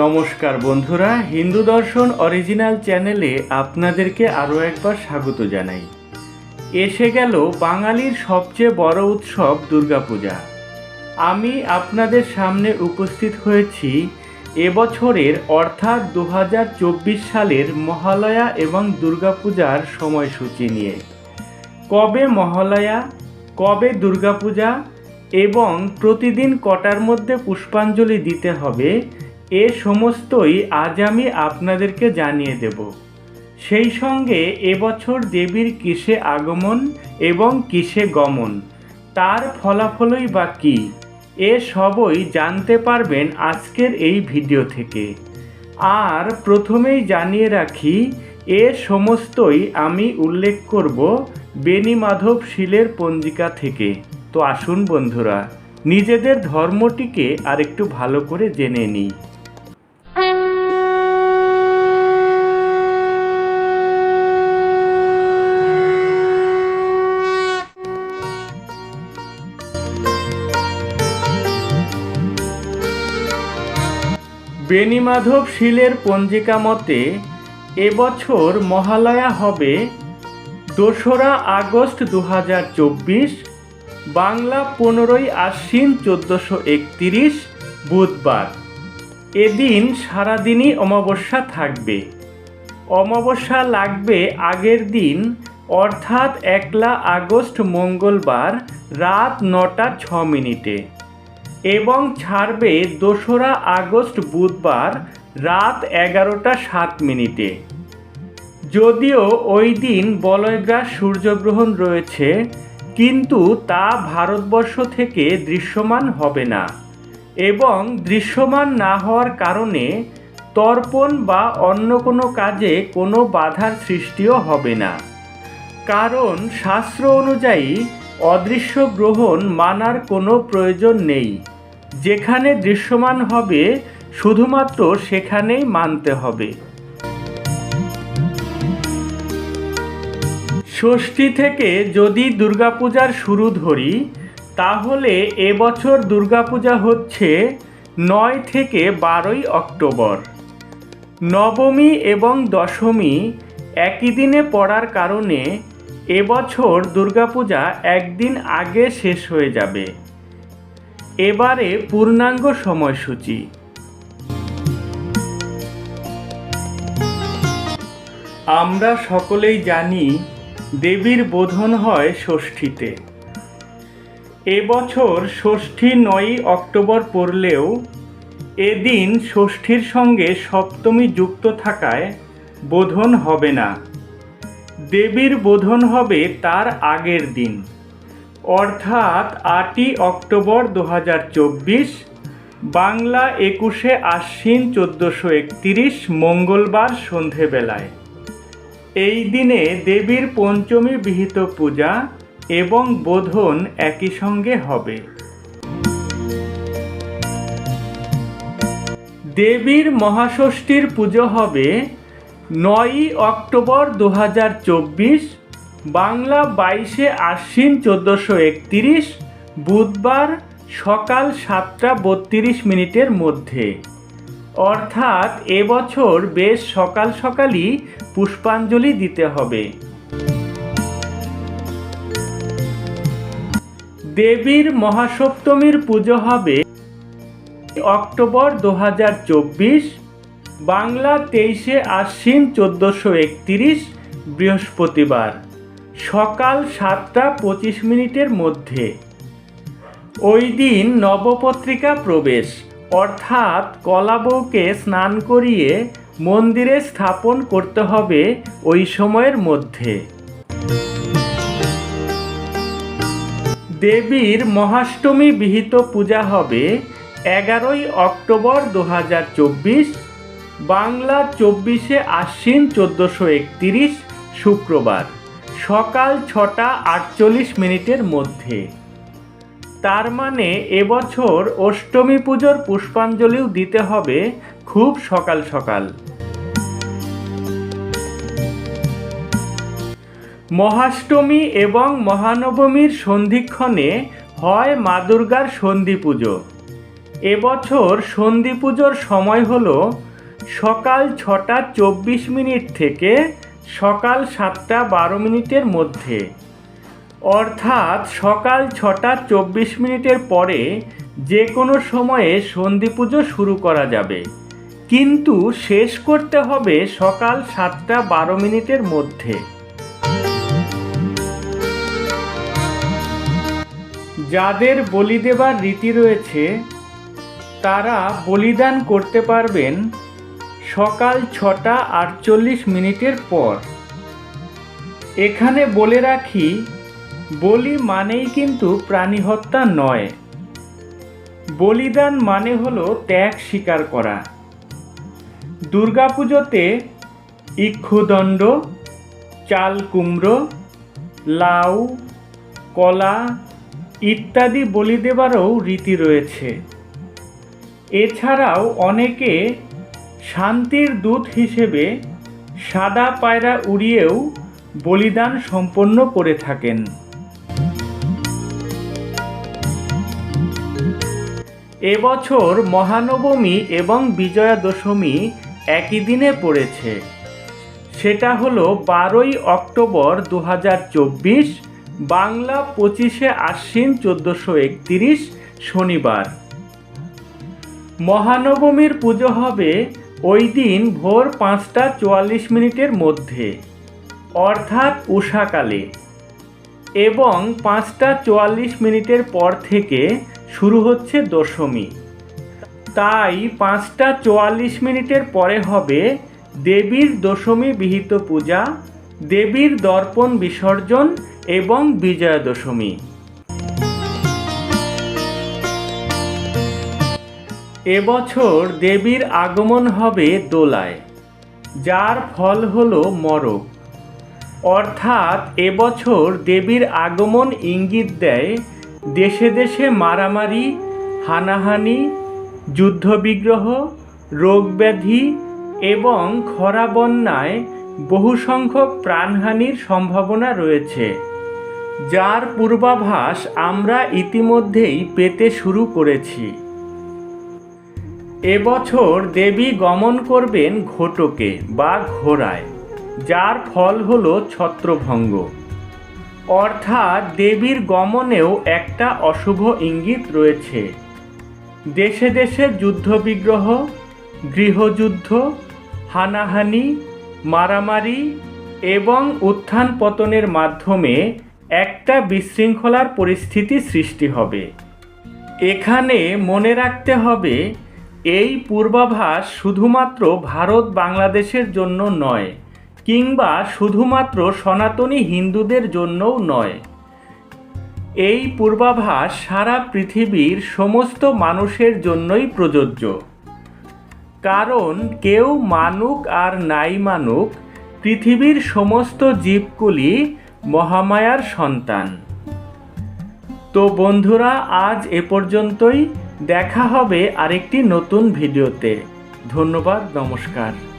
নমস্কার বন্ধুরা, হিন্দু দর্শন অরিজিনাল চ্যানেলে আপনাদেরকে আরও একবার স্বাগত জানাই। এসে গেল বাঙালির সবচেয়ে বড় উৎসব দুর্গাপূজা। আমি আপনাদের সামনে উপস্থিত হয়েছি এবছরের, অর্থাৎ দু হাজার চব্বিশ সালের মহালয়া এবং দুর্গাপূজার সময়সূচি নিয়ে। কবে মহালয়া, কবে দুর্গাপূজা এবং প্রতিদিন কটার মধ্যে পুষ্পাঞ্জলি দিতে হবে এ সমস্তই আজ আমি আপনাদেরকে জানিয়ে দেব। সেই সঙ্গে এবছর দেবীর কিসে আগমন এবং কিসে গমন, তার ফলাফলই বা কী, এ সবই জানতে পারবেন আজকের এই ভিডিও থেকে। আর প্রথমেই জানিয়ে রাখি, এ সমস্তই আমি উল্লেখ করব বেনি মাধব শিলের পঞ্জিকা থেকে। তো আসুন বন্ধুরা, নিজেদের ধর্মটিকে আরেকটু ভালো করে জেনে নিই। বেণীমাধব শিলের পঞ্জিকা মতে এবছর মহালয়া হবে দোসরা আগস্ট দু হাজার চব্বিশ, বাংলা পনেরোই আশ্বিন চোদ্দোশো একতিরিশ, বুধবার। এদিন সারাদিনই অমাবস্যা থাকবে। অমাবস্যা লাগবে আগের দিন, অর্থাৎ একলা আগস্ট মঙ্গলবার রাত নটা ছ মিনিটে। এবং ছাড়বে দোসরা আগস্ট বুধবার রাত এগারোটা সাত মিনিটে। যদিও ওই দিন বলয়গ্রাস সূর্যগ্রহণ রয়েছে, কিন্তু তা ভারতবর্ষ থেকে দৃশ্যমান হবে না এবং দৃশ্যমান না হওয়ার কারণে তর্পণ বা অন্য কোনো কাজে কোনো বাধার সৃষ্টিও হবে না। কারণ শাস্ত্র অনুযায়ী অদৃশ্য গ্রহণ মানার কোনো প্রয়োজন নেই। যেখানে দৃশ্যমান হবে, শুধুমাত্র সেখানেই মানতে হবে। ষষ্ঠী থেকে যদি দুর্গাপূজার শুরু ধরি, তাহলে এবছর দুর্গাপূজা হচ্ছে নয় থেকে বারোই অক্টোবর। নবমী এবং দশমী একই দিনে পড়ার কারণে এবছর দুর্গাপূজা একদিন আগে শেষ হয়ে যাবে। এবারে পূর্ণাঙ্গ সময়সূচি। আমরা সকলেই জানি দেবীর বোধন হয় ষষ্ঠীতে। এবছর ষষ্ঠী নয়ই অক্টোবর পড়লেও এদিন ষষ্ঠীর সঙ্গে সপ্তমী যুক্ত থাকায় বোধন হবে না। দেবীর বোধন হবে তার আগের দিন। অর্থাৎ আটই অক্টোবর দু হাজার চব্বিশ, বাংলা একুশে আশ্বিন চোদ্দোশো একতিরিশ, মঙ্গলবার সন্ধেবেলায়। এই দিনে দেবীর পঞ্চমী বিহিত পূজা এবং বোধন একই সঙ্গে হবে। দেবীর মহাষষ্ঠীর পুজো হবে নয়ই অক্টোবর দু হাজার চব্বিশ বাংলা বাইশে আশ্বিন চোদ্দোশো একতিরিশ, বুধবার সকাল সাতটা বত্রিশ মিনিটের মধ্যে। অর্থাৎ এবছর বেশ সকাল সকালই পুষ্পাঞ্জলি দিতে হবে। দেবীর মহাসপ্তমীর পুজো হবে অক্টোবর দু হাজার চব্বিশ, বাংলা তেইশে আশ্বিন চোদ্দোশো একতিরিশ, বৃহস্পতিবার। সকাল সাতটা পঁচিশ মিনিটের মধ্যে। ওই দিন নবপত্রিকা প্রবেশ, অর্থাৎ কলাবউকে স্নান করিয়ে মন্দিরে স্থাপন করতে হবে ওই সময়ের মধ্যে। দেবীর মহাষ্টমী বিহিত পূজা হবে এগারোই অক্টোবর দু হাজার চব্বিশ, বাংলা চব্বিশে আশ্বিন চোদ্দোশো একতিরিশ, শুক্রবার। সকাল ছটা আটচল্লিশ মিনিটের মধ্যে। তার মানে এবছর অষ্টমী পুজোর পুষ্পাঞ্জলিও দিতে হবে খুব সকাল সকাল। মহাষ্টমী এবং মহানবমীর সন্ধিক্ষণে হয় মা দুর্গার সন্ধি পুজো। এবছর সন্ধি পুজোর সময় হলো সকাল ছটা চব্বিশ মিনিট থেকে সকাল সাতটা বারো মিনিটের মধ্যে। অর্থাৎ সকাল ছটা চব্বিশ মিনিটের পরে যে কোনো সময়ে সন্ধি পুজো শুরু করা যাবে। কিন্তু শেষ করতে হবে সকাল সাতটা বারো মিনিটের মধ্যে। যাদের বলি দেবার রীতি রয়েছে, তারা বলিদান করতে পারবেন সকাল ছটা আটচল্লিশ মিনিটের পর। এখানে বলে রাখি, বলি মানেই কিন্তু প্রাণী হত্যা নয়। বলিদান মানে হলো ত্যাগ স্বীকার করা। দুর্গাপুজোতে ইক্ষুদণ্ড, চাল কুমড়ো, লাউ, কলা ইত্যাদি বলি দেবারও রীতি রয়েছে। এছাড়াও অনেকে শান্তির দূত হিসেবে সাদা পায়রা উড়িয়েও বলিদান সম্পন্ন করে থাকেন। এবছর মহানবমী এবং বিজয়া দশমী একই দিনে পড়েছে। সেটা হলো বারোই অক্টোবর দু হাজার চব্বিশ, বাংলা পঁচিশে আশ্বিন চোদ্দোশো শনিবার। মহানবমীর পুজো হবে ওই দিন ভোর পাঁচটা চুয়াল্লিশ মিনিটের মধ্যে, অর্থাৎ উষাকালে এবং পাঁচটা চুয়াল্লিশ মিনিটের পর থেকে শুরু হচ্ছে দশমী। তাই পাঁচটা চুয়াল্লিশ মিনিটের পরে হবে দেবীর দশমী বিহিত পূজা, দেবীর দর্পণ বিসর্জন এবং বিজয়া দশমী। এবছর দেবীর আগমন হবে দোলায়, যার ফল হলো মরক। অর্থাৎ এবছর দেবীর আগমন ইঙ্গিত দেয় দেশে দেশে মারামারি, হানাহানি, যুদ্ধবিগ্রহ, রোগব্যাধি এবং খরা বন্যায় বহু সংখ্যক প্রাণহানির সম্ভাবনা রয়েছে, যার পূর্বাভাস আমরা ইতিমধ্যেই পেতে শুরু করেছি। এবছর দেবী গমন করবেন ঘটকে বা ঘোড়ায়, যার ফল হল ছত্রভঙ্গ। অর্থাৎ দেবীর গমনেও একটা অশুভ ইঙ্গিত রয়েছে। দেশে দেশে যুদ্ধবিগ্রহ, গৃহযুদ্ধ, হানাহানি, মারামারি এবং উত্থান পতনের মাধ্যমে একটা বিশৃঙ্খলার পরিস্থিতি সৃষ্টি হবে। এখানে মনে রাখতে হবে এই পূর্বাভাস শুধুমাত্র ভারত বাংলাদেশের জন্য নয়, কিংবা শুধুমাত্র সনাতনী হিন্দুদের জন্যও নয়। এই পূর্বাভাস সারা পৃথিবীর সমস্ত মানুষের জন্যই প্রযোজ্য। কারণ কেউ মানুক আর নাই মানুক, পৃথিবীর সমস্ত জীবগুলি মহামায়ার সন্তান। তো বন্ধুরা, আজ এ পর্যন্তই। দেখা হবে আরেকটি নতুন ভিডিওতে। ধন্যবাদ নমস্কার।